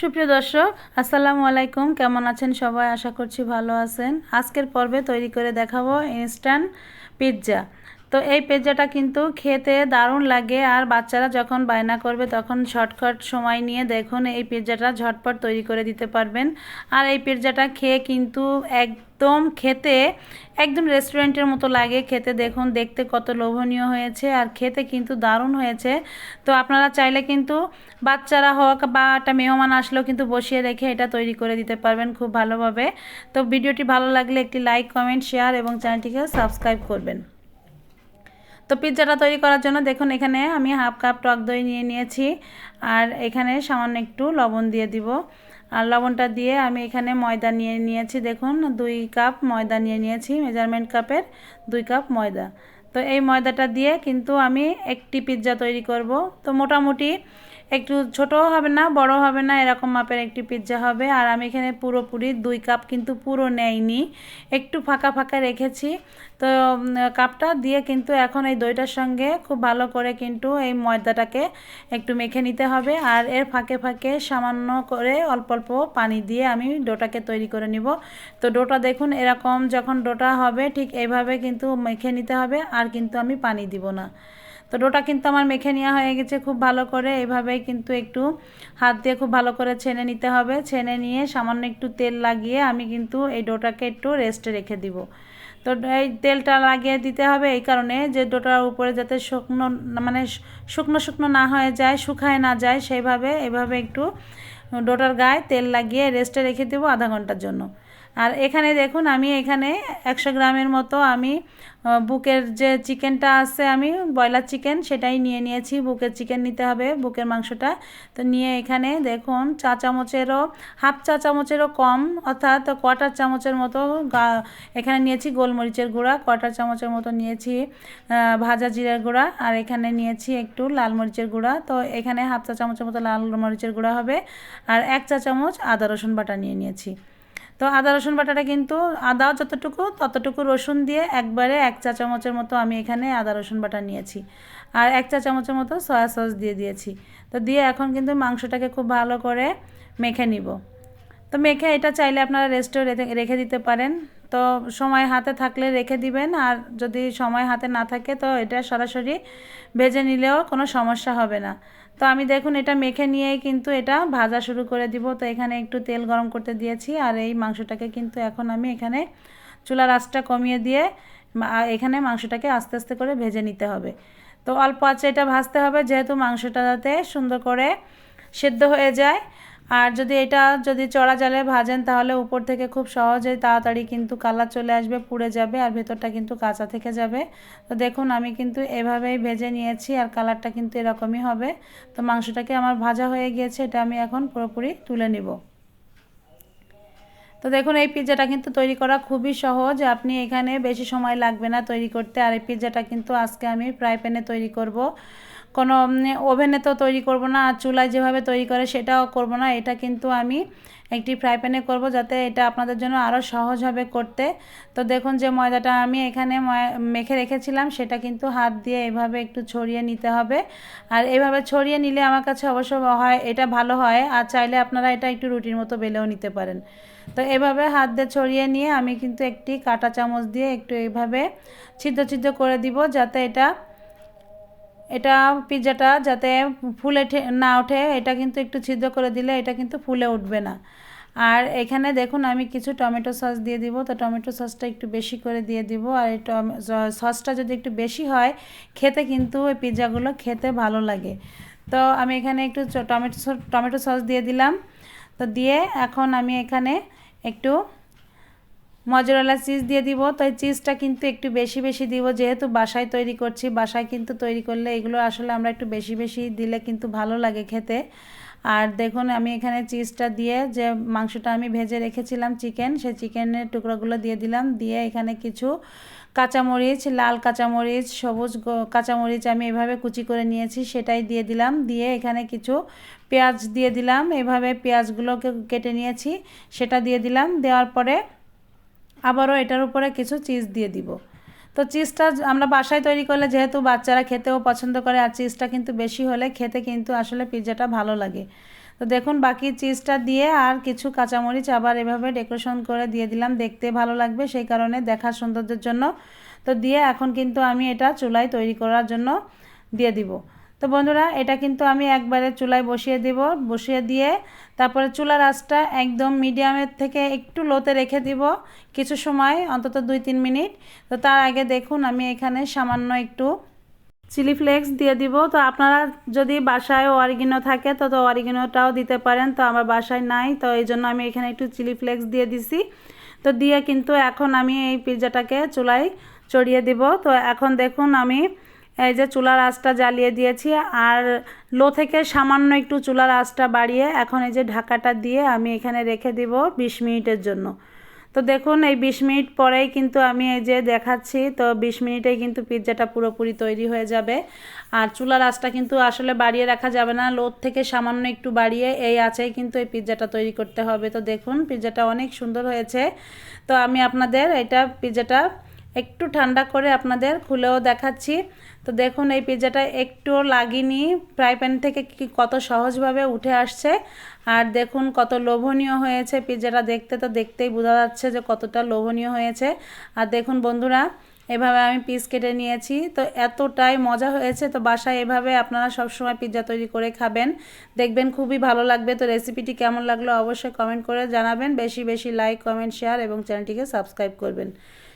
সুপ্রিয় দর্শক, আসসালামু আলাইকুম। কেমন আছেন সবাই? আশা করছি ভালো আছেন। আজকের পর্বে তৈরি করে দেখাবো ইনস্ট্যান্ট পিৎজা তো এই পিৎজাটা কিন্তু খেতে দারুণ লাগে আর বাচ্চারা যখন বায়না করবে তখন শর্টকাট সময় নিয়ে দেখুন এই পিৎজাটা ঝটপট তৈরি করে দিতে পারবেন। আর এই পিৎজাটা খেয়ে কিন্তু একদম খেতে, একদম রেস্টুরেন্টের মতো লাগে খেতে। দেখুন, দেখতে কত লোভনীয় হয়েছে আর খেতে কিন্তু দারুণ হয়েছে। তো আপনারা চাইলে কিন্তু বাচ্চারা হোক বা একটা মেহমান আসলেও কিন্তু বসিয়ে রেখে এটা তৈরি করে দিতে পারবেন খুব ভালোভাবে। তো ভিডিওটি ভালো লাগলে একটি লাইক, কমেন্ট, শেয়ার এবং চ্যানেলটিকে সাবস্ক্রাইব করবেন। তো পিৎজাটা তৈরি করার জন্য দেখুন, এখানে আমি হাফ কাপ টক দই নিয়ে নিয়েছি। আর এখানে সামান্য একটু লবণ দিয়ে দিব। আর লবণটা দিয়ে আমি এখানে ময়দা নিয়ে নিয়েছি, দেখুন, দুই কাপ ময়দা নিয়ে নিয়েছি, মেজারমেন্ট কাপের দুই কাপ ময়দা। তো এই ময়দাটা দিয়ে কিন্তু আমি একটি পিৎজা তৈরি করব। তো মোটামুটি একটু ছোট হবে না বড় হবে না, এরকম মাপের একটি পিৎজা হবে। আর আমি এখানে পুরোপুরি দুই কাপ কিন্তু পুরো নেয়নি একটু ফাঁকা ফাঁকা রেখেছি। তো কাপটা দিয়ে কিন্তু এখন এই দইটার সঙ্গে খুব ভালো করে কিন্তু এই ময়দাটাকে একটু মেখে নিতে হবে। আর এর ফাঁকে ফাঁকে সামান্য করে অল্প অল্প পানি দিয়ে আমি ডোটাকে তৈরি করে নিব। তো ডোটা দেখুন এরকম যখন ডোটা হবে ঠিক এইভাবে কিন্তু মেখে নিতে হবে, আর কিন্তু আমি পানি দিব না। তো ডোটা কিন্তু আমার মেখে নেওয়া হয়ে গেছে খুব ভালো করে। এভাবেই কিন্তু একটু হাত দিয়ে খুব ভালো করে ছেনে নিতে হবে। ছেনে নিয়ে সামান্য একটু তেল লাগিয়ে আমি কিন্তু এই ডোটাকে একটু রেস্টে রেখে দিব। তো এই তেলটা লাগিয়ে দিতে হবে এই কারণে যে ডোটার উপরে যাতে শুকনো মানে শুকনো শুকনো না হয়ে যায়, শুকায় না যায়, সেইভাবে, এভাবে একটু ডোটার গায়ে তেল লাগিয়ে রেস্টে রেখে দেবো আধা ঘণ্টার জন্য। আর এখানে দেখুন, আমি এখানে একশো গ্রামের মতো আমি বুকের যে চিকেনটা আছে, আমি ব্রয়লার চিকেন সেটাই নিয়ে নিয়েছি। বুকের চিকেন নিতে হবে, বুকের মাংসটা। তো নিয়ে এখানে দেখুন, চা চামচেরও, হাফ চা চামচেরও কম, অর্থাৎ কোয়াটার চামচের মতো এখানে নিয়েছি গোলমরিচের গুঁড়া কোয়াটার চামচের মতো নিয়েছি ভাজা জিরার গুঁড়া, আর এখানে নিয়েছি একটু লাল মরিচের গুঁড়া। তো এখানে হাফ চা চামচের মতো লাল মরিচের গুঁড়া হবে, আর এক চা চামচ আদা রসুন বাটা নিয়ে নিয়েছি। তো আদা, রসুন বাটাটা কিন্তু আদাও যতটুকু ততটুকু রসুন দিয়ে একবারে এক চা চামচের মতো আমি এখানে আদা, রসুন বাটা নিয়েছি। আর এক চা চামচের মতো সয়া সস দিয়ে দিয়েছি। তো দিয়ে এখন কিন্তু মাংসটাকে খুব ভালো করে মেখে নিব। তো মেখে এটা চাইলে আপনারা রেস্টেও রেখে দিতে পারেন। তো সময় হাতে থাকলে রেখে দিবেন, আর যদি সময় হাতে না থাকে তো এটা সরাসরি ভেজে নিলেও কোনো সমস্যা হবে না। তো আমি দেখুন এটা মেখে নিয়ে কিন্তু এটা ভাজা শুরু করে দিব। তো এখানে একটু তেল গরম করতে দিয়েছি আর এই মাংসটাকে কিন্তু এখন আমি এখানে চুলার আঁচটা কমিয়ে দিয়ে এখানে মাংসটাকে আস্তে আস্তে করে ভেজে নিতে হবে। তো অল্প আছে এটা ভাজতে হবে, যেহেতু মাংসটা যাতে সুন্দর করে সেদ্ধ হয়ে যায়। আর যদি এটা যদি চড়া জালে ভাজেন, তাহলে উপর থেকে খুব সহজেই তাড়াতাড়ি কিন্তু কালার চলে আসবে, পুড়ে যাবে আর ভেতরটা কিন্তু কাঁচা থেকে যাবে। তো দেখুন, আমি কিন্তু এভাবেই ভেজে নিয়েছি আর কালারটা কিন্তু এরকমই হবে। তো মাংসটাকে আমার ভাজা হয়ে গিয়েছে, এটা আমি এখন পুরোপুরি তুলে নিব। তো দেখুন, এই পিৎজাটা কিন্তু তৈরি করা খুবই সহজ। আপনি এখানে বেশি সময় লাগবে না তৈরি করতে। আর এই পিৎজাটা কিন্তু আজকে আমি ফ্রাই প্যানে তৈরি করব। কোনো ওভেনে তো তৈরি করব না, আর চুলায় যেভাবে তৈরি করে সেটাও করব না। এটা কিন্তু আমি একটি ফ্রাই প্যানে করব যাতে এটা আপনাদের জন্য আরও সহজ হবে করতে। তো দেখুন যে ময়দাটা আমি এখানে মেখে রেখেছিলাম, সেটা কিন্তু হাত দিয়ে এভাবে একটু ছড়িয়ে নিতে হবে। আর এভাবে ছড়িয়ে নিলে আমার কাছে অবশ্য হয়, এটা ভালো হয়, আর চাইলে আপনারা এটা একটু রুটির মতো বেলেও নিতে পারেন। তো এভাবে হাত দিয়ে ছড়িয়ে নিয়ে আমি কিন্তু একটি কাটা চামচ দিয়ে একটু এইভাবে ছিদ্র ছিদ্র করে দিব, যাতে এটা এটা পিৎজাটা যাতে ফুলে না ওঠে, এটা কিন্তু একটু ছিদ্র করে দিলে এটা কিন্তু ফুলে উঠবে না। আর এখানে দেখুন, আমি কিছু টমেটো সস দিয়ে দিব। তো টমেটো সসটা একটু বেশি করে দিয়ে দিব। আর এই সসটা যদি একটু বেশি হয়, খেতে কিন্তু ওই পিৎজাগুলো খেতে ভালো লাগে। তো আমি এখানে একটু টমেটো টমেটো সস দিয়ে দিলাম। তো দিয়ে এখন আমি এখানে একটু মজরালা চিজ দিয়ে দিব। তাই চিজটা কিন্তু একটু বেশি বেশি দিব। যেহেতু বাসায় তৈরি করছি, বাসায় কিন্তু তৈরি করলে এগুলো আসলে আমরা একটু বেশি বেশি দিলে কিন্তু ভালো লাগে খেতে। আর দেখুন, আমি এখানে চিজটা দিয়ে যে মাংসটা আমি ভেজে রেখেছিলাম চিকেন সেই চিকেনের টুকরোগুলো দিয়ে দিলাম। দিয়ে এখানে কিছু কাঁচামরিচ, লাল কাঁচামরিচ, সবুজ কাঁচামরিচ আমি এভাবে কুচি করে নিয়েছি, সেটাই দিয়ে দিলাম। দিয়ে এখানে কিছু পেঁয়াজ দিয়ে দিলাম। এভাবে পেঁয়াজগুলোকে কেটে নিয়েছি, সেটা দিয়ে দিলাম। দেওয়ার পরে আবারও এটার উপরে কিছু চিজ দিয়ে দিব। তো চিজটা আমরা বাসায় তৈরি করলে যেহেতু বাচ্চারা খেতেও পছন্দ করে, আর চিজটা কিন্তু বেশি হলে খেতে কিন্তু আসলে পিৎজাটা ভালো লাগে। তো দেখুন, বাকি চিজটা দিয়ে আর কিছু কাঁচামরিচ আবার এভাবে ডেকোরেশন করে দিয়ে দিলাম। দেখতে ভালো লাগবে, সেই কারণে দেখার সৌন্দর্যের জন্য। তো দিয়ে এখন কিন্তু আমি এটা চুলায় তৈরি করার জন্য দিয়ে দিব। তো বন্ধুরা, এটা কিন্তু আমি একবারে চুলায় বসিয়ে দিব। বসিয়ে দিয়ে তারপরে চুলার আঁচটা একদম মিডিয়ামের থেকে একটু লোতে রেখে দিব কিছু সময়, অন্তত দুই তিন মিনিট। তো তার আগে দেখুন, আমি এখানে সামান্য একটু চিলি ফ্লেক্স দিয়ে দিব। তো আপনারা যদি বাসায় অরিগিনো থাকে, তো তো অরিগিনোটাও দিতে পারেন। তো আমার বাসায় নাই, তো এই জন্য আমি এখানে একটু চিলি ফ্লেক্স দিয়ে দিছি। তো দিয়ে কিন্তু এখন আমি এই পিৎজাটাকে চুলায় চড়িয়ে দিব। তো এখন দেখুন, আমি এই যে চুলার আঁচটা জ্বালিয়ে দিয়েছি আর লো থেকে সামান্য একটু চুলার আঁচটা বাড়িয়ে এখন এই যে ঢাকাটা দিয়ে আমি এখানে রেখে দিব বিশ মিনিটের জন্য। তো দেখুন, এই বিশ মিনিট পরেই কিন্তু আমি এই যে দেখাচ্ছি, তো বিশ মিনিটেই কিন্তু পিৎজাটা পুরোপুরি তৈরি হয়ে যাবে। আর চুলার আঁচটা কিন্তু আসলে বাড়িয়ে রাখা যাবে না লোদ থেকে সামান্য একটু বাড়িয়ে এই আঁচেই কিন্তু এই পিৎজাটা তৈরি করতে হবে। তো দেখুন, পিৎজাটা অনেক সুন্দর হয়েছে। তো আমি আপনাদের এটা পিৎজাটা একটু ঠান্ডা করে আপনাদের খুলেও দেখাচ্ছি। তো দেখুন, এই পিৎজাটা একটুও লাগিনি। ফ্রাই প্যান থেকে কি কত সহজভাবে উঠে আসছে। আর দেখুন, কত লোভনীয় হয়েছে পিৎজাটা দেখতে। তো দেখতেই বোঝা যাচ্ছে যে কতটা লোভনীয় হয়েছে। আর দেখুন বন্ধুরা, এভাবে আমি পিস কেটে নিয়েছি। তো এতটাই মজা হয়েছে। তো বাসায় এভাবে আপনারা সবসময় পিৎজা তৈরি করে খাবেন। দেখবেন খুবই ভালো লাগবে। তো রেসিপিটি কেমন লাগল অবশ্যই কমেন্ট করে জানাবেন। বেশি বেশি লাইক, কমেন্ট, শেয়ার এবং চ্যানেলটিকে সাবস্ক্রাইব করবেন।